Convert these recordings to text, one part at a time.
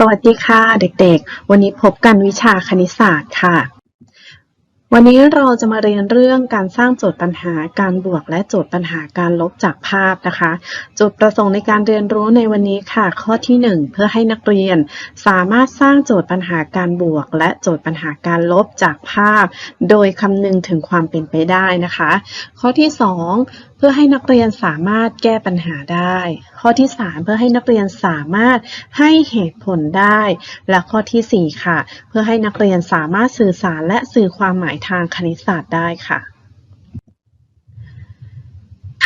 สวัสดีค่ะเด็กๆ วันนี้พบกันวิชาคณิตศาสตร์ค่ะ วันนี้เราจะมาเรียนเรื่องการสร้างโจทย์ปัญหาการบวกและโจทย์ปัญหาการลบจากภาพนะคะ จุดประสงค์ในการเรียนรู้ในวันนี้ค่ะ ข้อที่ 1 เพื่อให้นักเรียน สามารถสร้างโจทย์ปัญหาการบวก และโจทย์ปัญหาการลบจากภาพ โดยคำนึงถึงความเป็นไปได้นะคะ ข้อที่ 2 เพื่อให้นักเรียนสามารถแก้ปัญหาได้ ข้อที่ 3 เพื่อให้นักเรียนสามารถให้เหตุผลได้ และข้อทีสี่4 ค่ะ เพื่อให้นักเรียนสามารถสื่อสารและสื่อความหมายทางคณิตศาสตร์ได้ค่ะ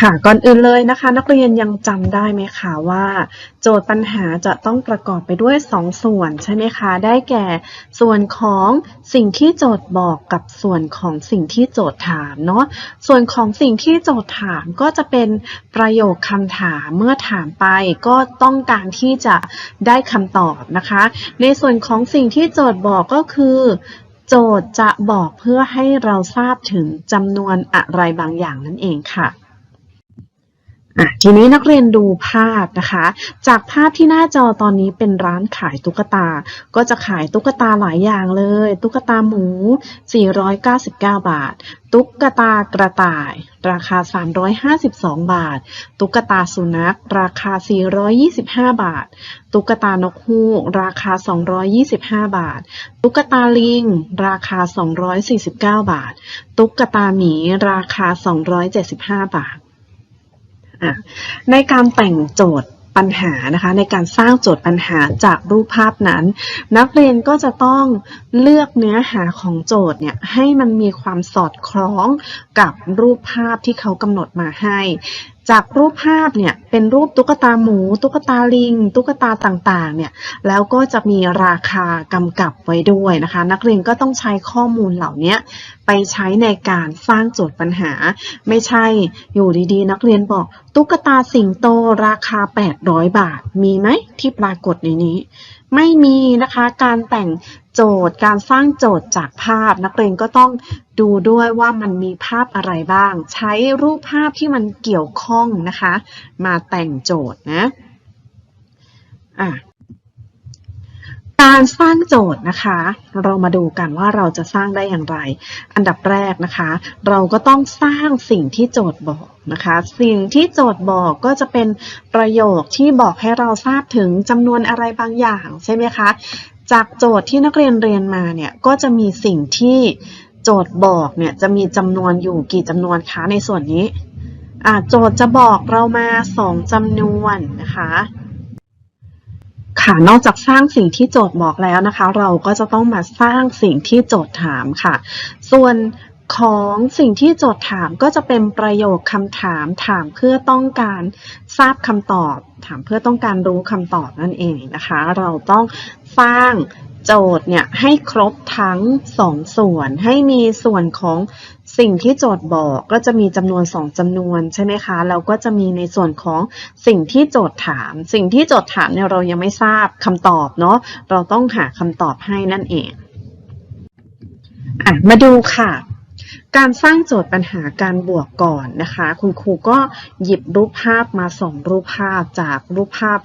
ค่ะก่อนอื่นเลยนะคะ นักเรียนยังจำได้ไหมคะว่า โจทย์ปัญหาจะต้องประกอบไปด้วย 2 ส่วนใช่ไหมคะ ได้แก่ส่วนของสิ่งที่โจทย์บอกกับส่วนของสิ่งที่โจทย์ถามเนาะส่วนของสิ่งที่โจทย์ถามก็จะเป็นประโยคคำถามเมื่อถามไปก็ต้องการที่จะได้คำตอบนะคะ ในส่วนของสิ่งที่โจทย์บอกก็คือโจทย์จะบอกเพื่อให้เราทราบถึงจำนวนอะไรบางอย่างนั่นเองค่ะ อะทีนี้นักเรียนดูภาพนะคะ จากภาพที่หน้าจอตอนนี้เป็นร้านขายตุ๊กตา ก็จะขายตุ๊กตาหลายอย่างเลย ตุ๊กตาหมู 499 บาท ตุ๊กตากระต่าย ราคา 352 บาท ตุ๊กตาสุนัข ราคา 425 บาท ตุ๊กตานกฮูก ราคา 225 บาท ตุ๊กตาลิง ราคา 249 บาท ตุ๊กตาหมี ราคา 275 บาท ในการแต่งโจทย์ปัญหานะคะ ในการสร้างโจทย์ปัญหาจากรูปภาพนั้น นักเรียนก็จะต้องเลือกเนื้อหาของโจทย์เนี่ยให้มันมีความสอดคล้องกับรูปภาพที่เขากำหนดมาให้จากรูปภาพเนี่ยเป็นรูปตุ๊กตาหมู ตุ๊กตาลิง ตุ๊กตาต่างๆเนี่ยแล้วก็จะมีราคากำกับไว้ด้วยนะคะ นักเรียนก็ต้องใช้ข้อมูลเหล่านี้ไปใช้ในการสร้างโจทย์ปัญหา ไม่ใช่อยู่ดีๆ นักเรียนบอก ตุ๊กตาสิงโตราคา 800 บาท มีไหมที่ปรากฏในนี้ ไม่มีนะคะการแต่ง โจทย์การสร้างโจทย์จากภาพ นักเรียนก็ต้องดูด้วยว่ามันมีภาพอะไรบ้าง ใช้รูปภาพที่มันเกี่ยวข้องนะคะ มาแต่งโจทย์นะอะการสร้างโจทย์นะคะ เรามาดูกันว่าเราจะสร้างได้อย่างไร อันดับแรกนะคะ เราก็ต้องสร้างสิ่งที่โจทย์บอกนะคะ สิ่งที่โจทย์บอกก็จะเป็นประโยคที่บอกให้เราทราบถึงจำนวนอะไรบางอย่างใช่ไหมคะ จากโจทย์ที่นักเรียนเรียนมาเนี่ยก็จะมีสิ่งที่โจทย์บอกเนี่ยจะมีจำนวนอยู่กี่จำนวนคะในส่วนนี้อ่าโจทย์จะบอกเรามาสองจำนวนนะคะ ค่ะ นอกจากสร้างสิ่งที่โจทย์บอกแล้วนะคะ เราก็จะต้องมาสร้างสิ่งที่โจทย์ถามค่ะ ส่วน ของสิ่งที่โจทย์ถามก็จะเป็นประโยคคำถามถามเพื่อต้องการทราบคำตอบ ถามเพื่อต้องการรู้คำตอบนั่นเองนะคะ เราต้องสร้างโจทย์เนี่ยให้ครบทั้งสองส่วน ให้มีส่วนของสิ่งที่โจทย์บอกก็จะมีจำนวนสองจำนวนใช่ไหมคะแล้วก็จะมีในส่วนของสิ่งที่โจทย์ถาม สิ่งที่โจทย์ถามเนี่ยเรายังไม่ทราบคำตอบเนาะเราต้องหาคำตอบให้นั่นเองอะมาดูค่ะ การสร้างโจทย์ปัญหาการบวกก่อนนะคะ คุณครูก็หยิบรูปภาพมาสองรูปภาพจากรูปภาพ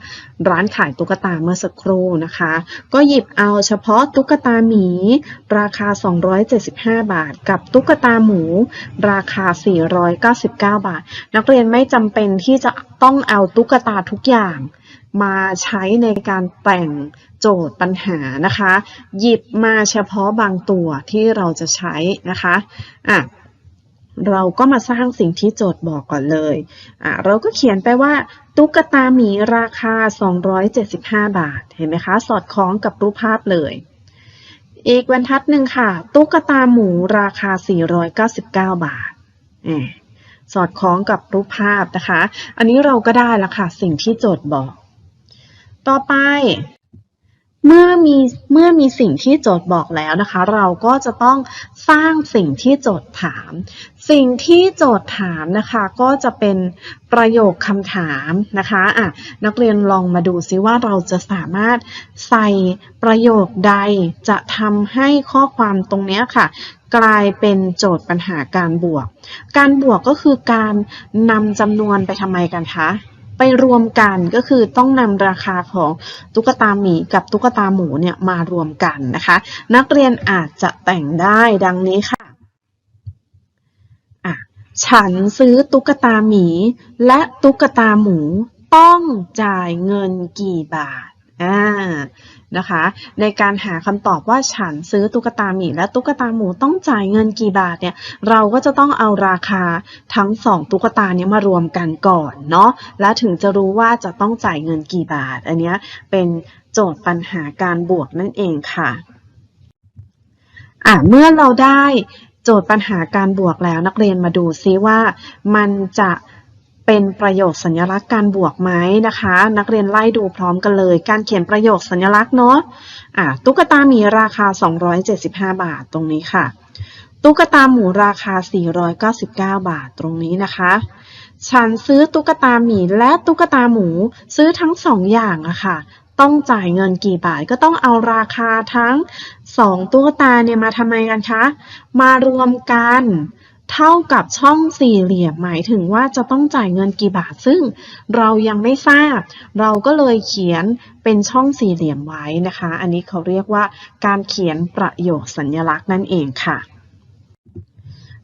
ร้านขายตุ๊กตาเมื่อสักครู่นะคะ ก็หยิบเอาเฉพาะตุ๊กตาหมี ราคา 275 บาท กับตุ๊กตาหมู ราคา 499 บาท นักเรียนไม่จำเป็นที่จะต้องเอาตุ๊กตาทุกอย่าง มาใช้ในการแต่งโจทย์ปัญหานะคะ หยิบมาเฉพาะบางตัวที่เราจะใช้นะคะอะเราก็มาสร้างสิ่งที่โจทย์บอกก่อนเลยอะเราก็เขียนไปว่าตุ๊กตาหมีราคา 275 บาท เห็นไหมคะ สอดคล้องกับรูปภาพเลย อีกบรรทัดหนึ่งค่ะ ตุ๊กตาหมูราคา 499 บาทแหมสอดคล้องกับรูปภาพนะคะ อันนี้เราก็ได้ล้วค่ะ สิ่งที่โจทย์บอก ต่อไป เมื่อมีเมื่อมีสิ่งที่โจทย์บอกแล้วนะคะ เราก็จะต้องสร้างสิ่งที่โจทย์ถาม สิ่งที่โจทย์ถามนะคะ ก็จะเป็นประโยคคำถามนะคะอะนักเรียนลองมาดูซิว่าเราจะสามารถใส่ประโยคใดจะทำให้ข้อความตรงนี้ค่ะกลายเป็นโจทย์ปัญหาการบวก การบวกก็คือการนำจำนวนไปทำไมกันคะ ไปรวมกันก็คือต้องนำราคาของตุ๊กตาหมีกับตุ๊กตาหมูเนี่ยมารวมกันนะคะ นักเรียนอาจจะแต่งได้ดังนี้ค่ะอะฉันซื้อตุ๊กตาหมี และตุ๊กตาหมูต้องจ่ายเงินกี่บาทอ่า นะคะ ในการหาคำตอบว่าฉันซื้อตุ๊กตาหมีและตุ๊กตาหมูต้องจ่ายเงินกี่บาทเนี่ยเราก็จะต้องเอาราคาทั้งสองตุ๊กตาเนี้มารวมกันก่อนเนาะแล้วถึงจะรู้ว่าจะต้องจ่ายเงินกี่บาท อันนี้เป็นโจทย์ปัญหาการบวกนั่นเองค่ะอะเมื่อเราได้โจทย์ปัญหาการบวกแล้วนักเรียนมาดูซิว่ามันจะ เป็นประโยคสัญลักษณ์การบวกไหมนะคะ นักเรียนไล่ดูพร้อมกันเลย การเขียนประโยคสัญลักษณ์เนาะอะตุ๊กตาหมีราคา 275 บาทตรงนี้ค่ะ ตุ๊กตาหมูราคา 499 บาทตรงนี้นะคะ ฉันซื้อตุ๊กตาหมีและตุ๊กตาหมูซื้อทั้งสองอย่างอะค่ะต้องจ่ายเงินกี่บาทก็ต้องเอาราคาทั้งสองตุ๊กตาเนี่ยมาทำไมกันคะ มารวมกัน เท่ากับช่องสี่เหลี่ยมหมายถึงว่าจะต้องจ่ายเงินกี่บาท ซึ่งเรายังไม่ทราบ เราก็เลยเขียนเป็นช่องสี่เหลี่ยมไว้นะคะ อันนี้เขาเรียกว่าการเขียนประโยคสัญลักษณ์นั่นเองค่ะ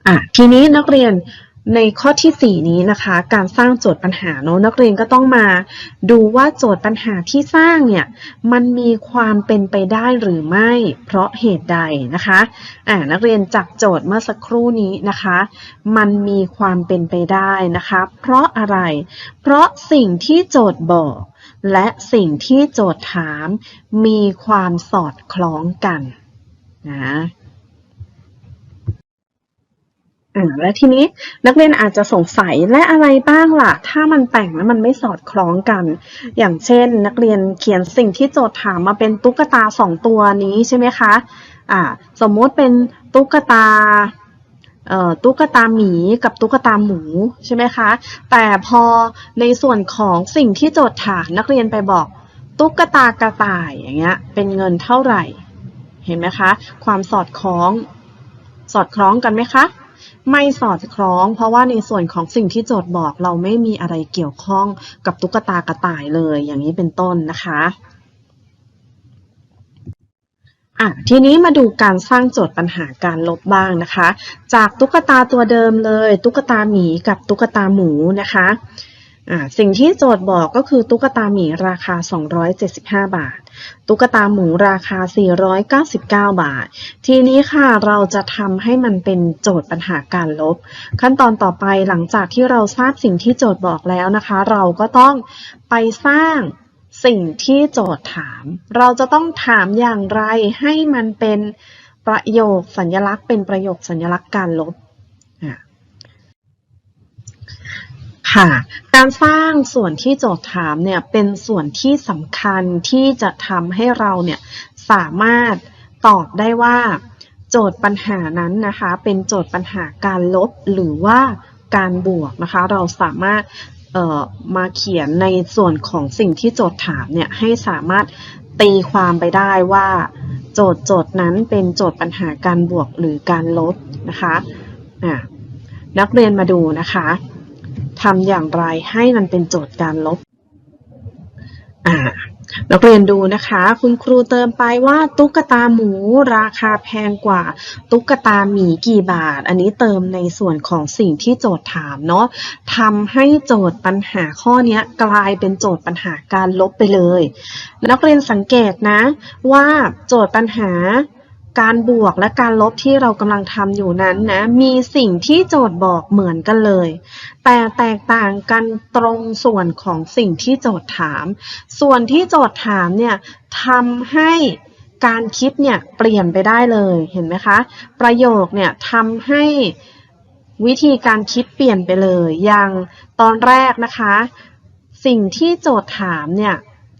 อะทีนี้นักเรียน ในข้อที่ 4 นี้นะคะ การสร้างโจทย์ปัญหาเนอะนักเรียนก็ต้องมาดูว่าโจทย์ปัญหาที่สร้างเนี่ยมันมีความเป็นไปได้หรือไม่ เพราะเหตุใดนะคะอ่านักเรียนจากโจทย์เมื่อสักครู่นี้นะคะ มันมีความเป็นไปได้นะคะ เพราะอะไร เพราะสิ่งที่โจทย์บอก และสิ่งที่โจทย์ถาม มีความสอดคล้องกันนะ อ่าและทีนี้นักเรียนอาจจะสงสัยและอะไรบ้างล่ะ ถ้ามันแต่งแล้วมันไม่สอดคล้องกัน อย่างเช่น นักเรียนเขียนสิ่งที่โจทย์ถามมาเป็นตุ๊กตาสองตัวนี้ใช่ไหมคะอ่าสมมติเป็นตุ๊กตาเอ่อตุ๊กตาหมีกับตุ๊กตาหมูใช่ไหมคะ แต่พอในส่วนของสิ่งที่โจทย์ถามนักเรียนไปบอกตุ๊กตากระต่ายอย่างเงี้ยเป็นเงินเท่าไหร่ เห็นไหมคะ ความสอดคล้องสอดคล้องกันไหมคะ ไม่สอดคล้อง เพราะว่าในส่วนของสิ่งที่โจทย์บอกเราไม่มีอะไรเกี่ยวข้องกับตุ๊กตากระต่ายเลย อย่างนี้เป็นต้นนะคะอะทีนี้มาดูการสร้างโจทย์ปัญหาการลบบ้างนะคะ จากตุ๊กตาตัวเดิมเลย ตุ๊กตาหมีกับตุ๊กตาหมูนะคะอะสิ่งที่โจทย์บอกก็คือตุ๊กตาหมีราคา 275 บาท ตุ๊กตาหมูราคา 499 บาท ทีนี้ค่ะเราจะทำให้มันเป็นโจทย์ปัญหาการลบ ขั้นตอนต่อไปหลังจากที่เราทราบสิ่งที่โจทย์บอกแล้วนะคะ เราก็ต้องไปสร้างสิ่งที่โจทย์ถาม เราจะต้องถามอย่างไรให้มันเป็นประโยคสัญลักษณ์เป็นประโยคสัญลักษณ์การลบอะ ค่ะ การสร้างส่วนที่โจทย์ถามเนี่ยเป็นส่วนที่สำคัญที่จะทำให้เราเนี่ยสามารถตอบได้ว่า โจทย์ปัญหานั้นนะคะ เป็นโจทย์ปัญหาการลบหรือว่าการบวกนะคะ เราสามารถมาเขียนในส่วนของสิ่งที่โจทย์ถามเนี่ยให้สามารถตีความไปได้ว่า โจทย์โจทย์นั้นเป็นโจทย์ปัญหาการบวกหรือการลบนะคะะนักเรียนมาดูนะคะ ทำอย่างไรให้มันเป็นโจทย์การลบอ่านักเรียนดูนะคะ คุณครูเติมไปว่าตุ๊กตาหมูราคาแพงกว่า ตุ๊กตาหมีกี่บาท อันนี้เติมในส่วนของสิ่งที่โจทย์ถามเนาะทำให้โจทย์ปัญหาข้อนี้กลายเป็นโจทย์ปัญหาการลบไปเลย นักเรียนสังเกตนะว่าโจทย์ปัญหา การบวกและการลบที่เรากำลังทำอยู่นั้นนะ มีสิ่งที่โจทย์บอกเหมือนกันเลย แต่แตกต่างกันตรงส่วนของสิ่งที่โจทย์ถาม ส่วนที่โจทย์ถามเนี่ยทำให้การคิดเนี่ยเปลี่ยนไปได้เลยเห็นไหมคะ ประโยคเนี่ยทำให้วิธีการคิดเปลี่ยนไปเลย อย่างตอนแรกนะคะ สิ่งที่โจทย์ถามเนี่ย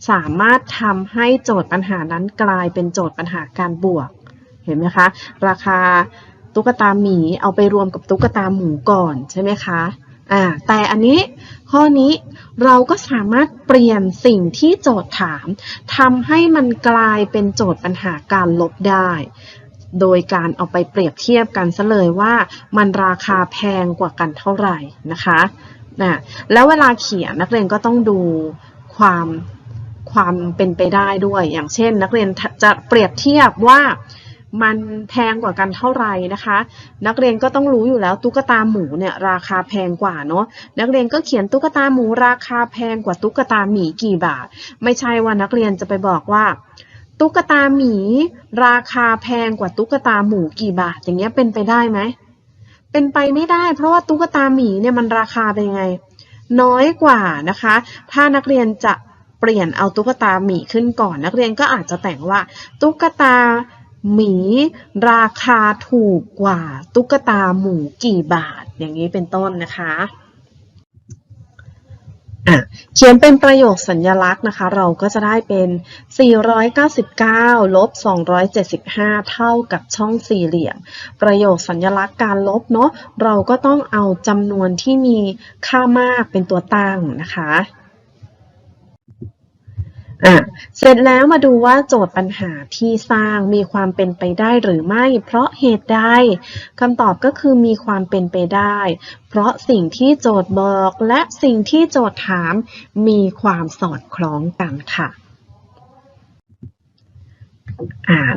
สามารถทำให้โจทย์ปัญหานั้นกลายเป็นโจทย์ปัญหาการบวก เห็นไหมคะ ราคาตุ๊กตาหมีเอาไปรวมกับตุ๊กตาหมูก่อนใช่ไหมคะอ่าแต่อันนี้ข้อนี้เราก็สามารถเปลี่ยนสิ่งที่โจทย์ถามทำให้มันกลายเป็นโจทย์ปัญหาการลบได้ โดยการเอาไปเปรียบเทียบกันซะเลยว่ามันราคาแพงกว่ากันเท่าไหร่นะคะนะแล้วเวลาเขียนนักเรียนก็ต้องดูความความเป็นไปได้ด้วย อย่างเช่น นักเรียนจะเปรียบเทียบว่า มันแพงกว่ากันเท่าไหร่นะคะ นักเรียนก็ต้องรู้อยู่แล้วตุ๊กตาหมูเนี่ยราคาแพงกว่าเนาะนักเรียนก็เขียนตุ๊กตาหมูราคาแพงกว่าตุ๊กตาหมีกี่บาท ไม่ใช่ว่านักเรียนจะไปบอกว่า ตุ๊กตาหมี ราคาแพงกว่าตุ๊กตาหมูกี่บาท อย่างเงี้ยเป็นไปได้ไหมเป็นไปไม่ได้ เพราะว่าตุ๊กตาหมีเนี่ยมันราคาเป็นไง น้อยกว่านะคะ ถ้านักเรียนจะเปลี่ยนเอาตุ๊กตาหมีขึ้นก่อน นักเรียนก็อาจจะแต่งว่า ตุ๊กตา หมีราคาถูกกว่าตุ๊กตาหมูกี่บาท อย่างนี้เป็นต้นนะคะอะเขียนเป็นประโยคสัญญลักษณ์นะคะ เราก็จะได้เป็น 499 ลบ 275 เท่ากับช่องสี่เหลี่ยม ประโยคสัญญลักษณ์การลบเนาะ เราก็ต้องเอาจำนวนที่มีค่ามากเป็นตัวตั้งนะคะ อะเสร็จแล้วมาดูว่าโจทย์ปัญหาที่สร้างมีความเป็นไปได้หรือไม่ เพราะเหตุใดคำตอบก็คือมีความเป็นไปได้ เพราะสิ่งที่โจทย์บอกและสิ่งที่โจทย์ถามมีความสอดคล้องกันค่ะ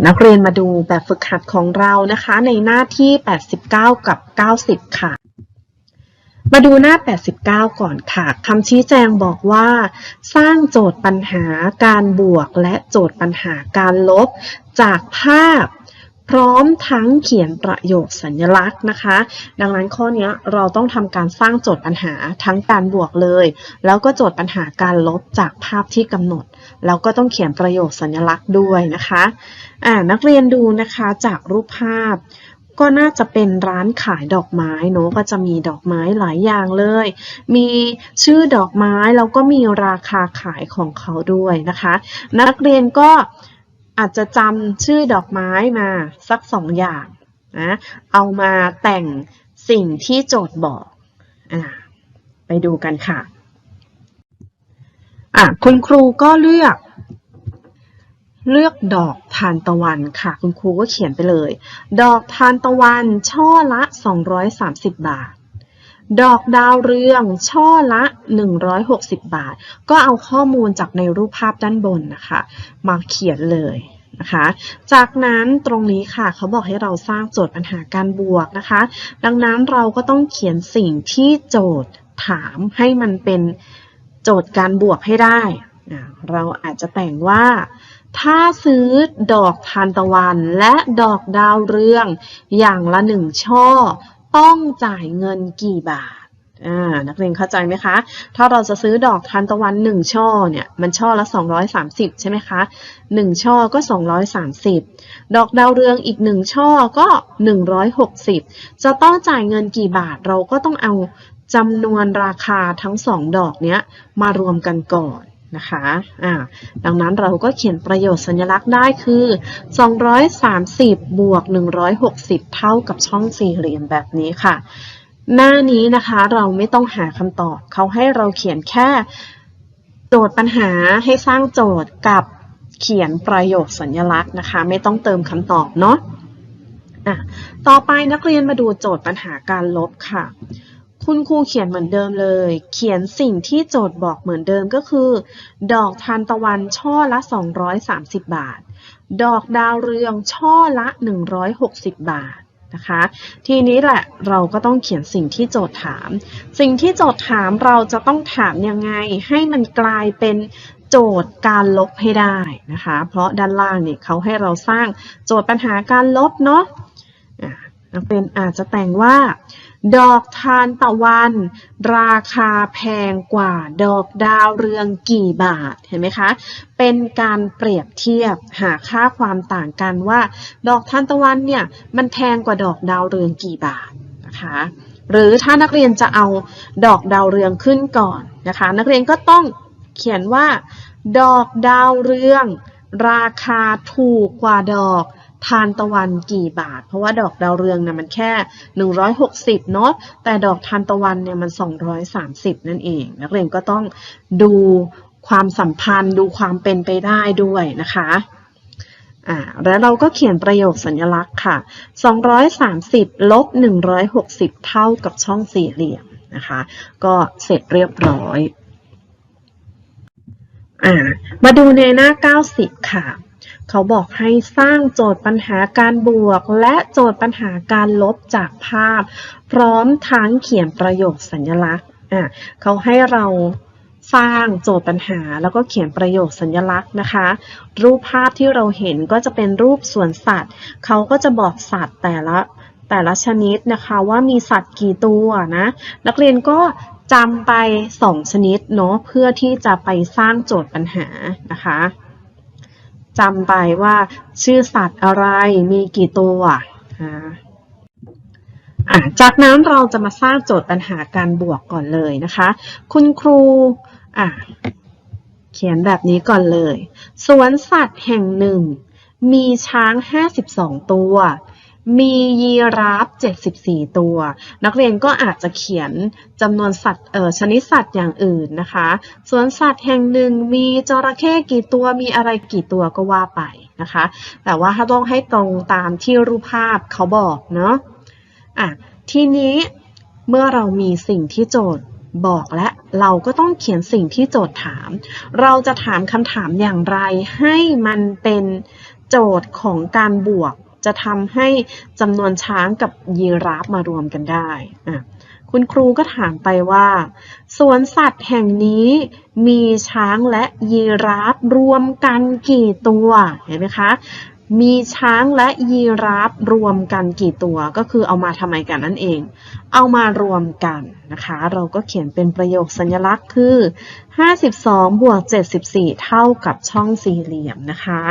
นักเรียนมาดูแบบฝึกหัดของเรานะคะ ในหน้าที่ 89 กับ 90 ค่ะ มาดูหน้า 89 ก่อนค่ะคำชี้แจงบอกว่า สร้างโจทย์ปัญหาการบวกและโจทย์ปัญหาการลบ จากภาพพร้อมทั้งเขียนประโยคสัญลักษณ์นะคะ ดังนั้นข้อนี้เราต้องทำการสร้างโจทย์ปัญหาทั้งการบวกเลย แล้วก็โจทย์ปัญหาการลบจากภาพที่กำหนด แล้วก็ต้องเขียนประโยคสัญลักษณ์ด้วยนะคะะนักเรียนดูนะคะจากรูปภาพ ก็น่าจะเป็นร้านขายดอกไม้เนาะก็จะมีดอกไม้หลายอย่างเลย มีชื่อดอกไม้แล้วก็มีราคาขายของเขาด้วยนะคะ นักเรียนก็อาจจะจำชื่อดอกไม้มาสักสองอย่างนะเอามาแต่งสิ่งที่โจทย์บอกอ่าไปดูกันค่ะอะคุณครูก็เลือก เลือกดอกทานตะวันค่ะ คุณครูก็เขียนไปเลย ดอกทานตะวันช่อละ 230 บาท ดอกดาวเรืองช่อละ 160 บาท ก็เอาข้อมูลจากในรูปภาพด้านบนนะคะ มาเขียนเลยนะคะ จากนั้นตรงนี้ค่ะเขาบอกให้เราสร้างโจทย์ปัญหาการบวกนะคะ ดังนั้นเราก็ต้องเขียนสิ่งที่โจทย์ถามให้มันเป็นโจทย์การบวกให้ได้ เราอาจจะแต่งว่า ถ้าซื้อดอกทานตะวันและดอกดาวเรืองอย่างละหนึ่งช่อ ต้องจ่ายเงินกี่บาทนักเรียนเข้าใจไหมคะ ถ้าเราจะซื้อดอกทานตะวันหนึ่งช่อเนี่ย มันช่อละ 230 ใช่ไหมคะหนึ่งช่อก็ 230 ดอกดาวเรืองอีกหนึ่งช่อก็ 160 จะต้องจ่ายเงินกี่บาทเราก็ต้องเอาจำนวนราคาทั้งสองดอกเนี้ยมารวมกันก่อน นะคะอ่าดังนั้นเราก็เขียนประโยชน์สัญลักษณ์ได้คือ 230 บวก 160 เท่ากับช่องสี่เหลี่ยมแบบนี้ค่ะ หน้านี้นะคะเราไม่ต้องหาคำตอบ เขาให้เราเขียนแค่โจทย์ปัญหาให้สร้างโจทย์กับเขียนประโยคสัญลักษณ์นะคะ ไม่ต้องเติมคำตอบเนาะะต่อไปนักเรียนมาดูโจทย์ปัญหาการลบค่ะ คุณครูเขียนเหมือนเดิมเลย เขียนสิ่งที่โจทย์บอกเหมือนเดิมก็คือ ดอกทานตะวันช่อละ 230 บาท ดอกดาวเรืองช่อละ 160 บาทนะคะ ทีนี้แหละเราก็ต้องเขียนสิ่งที่โจทย์ถาม สิ่งที่โจทย์ถามเราจะต้องถามยังไง ให้มันกลายเป็นโจทย์การลบให้ได้นะคะ เพราะด้านล่างนี่เขาให้เราสร้างโจทย์ปัญหาการลบเนาะนักเรียนอาจจะแต่งว่า ดอกทานตะวัน ราคาแพงกว่าดอกดาวเรืองกี่บาทเห็นไหมคะ เป็นการเปรียบเทียบหาค่าความต่างกันว่า ดอกทานตะวันเนี่ยมันแพงกว่าดอกดาวเรืองกี่บาทนะคะหรือถ้านักเรียนจะเอาดอกดาวเรืองขึ้นก่อนนะคะ นักเรียนก็ต้องเขียนว่า ดอกดาวเรือง ราคาถูกกว่าดอก ทานตะวันกี่บาท เพราะว่าดอกดาวเรืองเนี่ยมันแค่ 160เนาะแต่ดอกทานตะวันเนี่ยมัน 230 นั่นเอง นักเรียนก็ต้องดูความสัมพันธ์ดูความเป็นไปได้ด้วยนะคะอ่าแล้วเราก็เขียนประโยคสัญลักษณ์ค่ะ 230ลบ160 เท่ากับช่องสี่เหลี่ยมนะคะ ก็เสร็จเรียบร้อยอ่ามาดูในหน้า 90 ค่ะ เขาบอกให้สร้างโจทย์ปัญหาการบวก และโจทย์ปัญหาการลบจากภาพ พร้อมทั้งเขียนประโยคสัญลักษณ์อ่าเขาให้เราสร้างโจทย์ปัญหาแล้วก็เขียนประโยคสัญลักษณ์นะคะ รูปภาพที่เราเห็นก็จะเป็นรูปสวนสัตว์ เขาก็จะบอกสัตว์แต่ละแต่ละชนิดนะคะว่ามีสัตว์กี่ตัวนะ นักเรียนก็จำไป 2 ชนิดเนาะเพื่อที่จะไปสร้างโจทย์ปัญหานะคะ จำไปว่าชื่อสัตว์อะไรมีกี่ตัวจากนั้นเราจะมาสร้างโจทย์ปัญหาการบวกก่อนเลยนะคะ คุณครูเขียนแบบนี้ก่อนเลย สวนสัตว์แห่งหนึ่ง มีช้าง 52 ตัว มียีราฟ 74 ตัว นักเรียนก็อาจจะเขียนจำนวนสัตว์เอ่อชนิดสัตว์อย่างอื่นนะคะสวนสัตว์แห่งหนึ่งมีจระเข้กี่ตัวมีอะไรกี่ตัวก็ว่าไปนะคะ แต่ว่าถ้าต้องให้ตรงตามที่รูปภาพเขาบอกเนาะอะทีนี้เมื่อเรามีสิ่งที่โจทย์บอกและเราก็ต้องเขียนสิ่งที่โจทย์ถาม เราจะถามคำถามอย่างไรให้มันเป็นโจทย์ของการบวก จะทำให้จำนวนช้างกับยีราฟมารวมกันได้อะคุณครูก็ถามไปว่าสวนสัตว์แห่งนี้มีช้างและยีราฟรวมกันกี่ตัวเห็นไหมคะมีช้างและยีราฟรวมกันกี่ตัวก็คือเอามาทำไมกันนั่นเอง เอามารวมกันนะคะ เราก็เขียนเป็นประโยคสัญลักษณ์คือ 52บวก74 เท่ากับช่องสี่เหลี่ยมนะคะ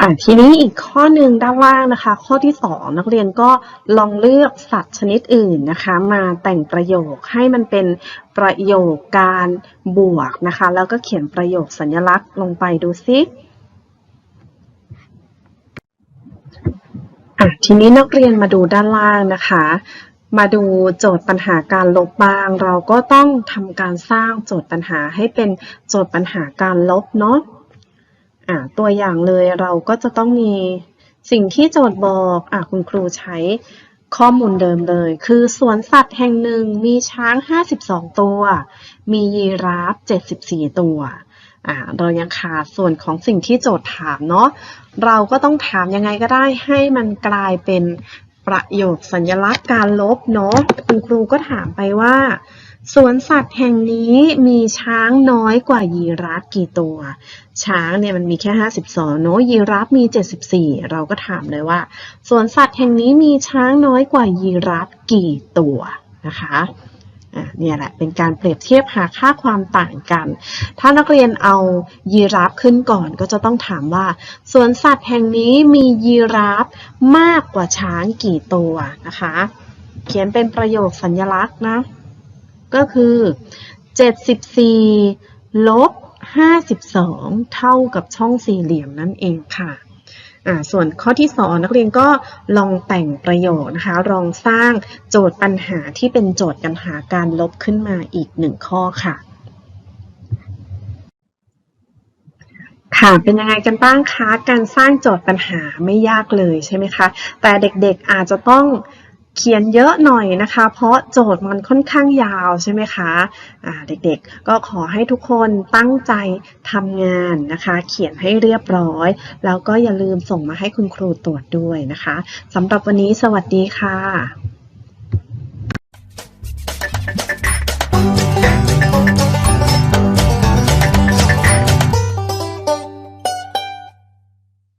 อะทีนี้อีกข้อหนึ่งด้านล่างนะคะ ข้อที่ 2 นักเรียนก็ลองเลือกสัตว์ชนิดอื่นนะคะ มาแต่งประโยคให้มันเป็นประโยคการบวกนะคะ แล้วก็เขียนประโยคสัญลักษณ์ลงไปดูซิอะทีนี้นักเรียนมาดูด้านล่างนะคะ มาดูโจทย์ปัญหาการลบบ้าง เราก็ต้องทำการสร้างโจทย์ปัญหาให้เป็นโจทย์ปัญหาการลบเนาะ อ่าตัวอย่างเลยเราก็จะต้องมีสิ่งที่โจทย์บอกอ่าคุณครูใช้ข้อมูลเดิมเลย คือสวนสัตว์แห่งหนึ่งมีช้าง 52 ตัว มียีราฟ 74 ตัวอ่าเรายังขาดส่วนของสิ่งที่โจทย์ถามเนาะเราก็ต้องถามยังไงก็ได้ให้มันกลายเป็นประโยคสัญลักษณ์การลบเนาะคุณครูก็ถามไปว่า สวนสัตว์แห่งนี้มีช้างน้อยกว่ายีราฟกี่ตัว ช้างเนี่ยมันมีแค่ 52 เนอะยีราฟมี 74 เราก็ถามเลยว่า สวนสัตว์แห่งนี้มีช้างน้อยกว่ายีราฟกี่ตัวนะคะอะเนี่ยแหละเป็นการเปรียบเทียบหาค่าความต่างกัน ถ้านักเรียนเอายีราฟขึ้นก่อนก็จะต้องถามว่าสวนสัตว์แห่งนี้มียีราฟมากกว่าช้างกี่ตัวนะคะ เขียนเป็นประโยคสัญลักษณ์นะ ก็คือ 74 ลบ 52 เท่ากับช่องสี่เหลี่ยมนั่นเองค่ะส่วนข้อที่ 2 นักเรียนก็ลองแต่งประโยคนะคะ ลองสร้างโจทย์ปัญหาที่เป็นโจทย์ปัญหาการลบขึ้นมาอีกหนึ่งข้อค่ะ ค่ะ เป็นยังไงกันบ้างคะ การสร้างโจทย์ปัญหาไม่ยากเลยใช่ไหมคะ แต่เด็กๆอาจจะต้อง เขียนเยอะหน่อยนะคะ เพราะโจทย์มันค่อนข้างยาวใช่ไหมคะะเด็กๆ ก็ขอให้ทุกคนตั้งใจทำงานนะคะ เขียนให้เรียบร้อย แล้วก็อย่าลืมส่งมาให้คุณครูตรวจด้วยนะคะสำหรับวันนี้สวัสดีค่ะ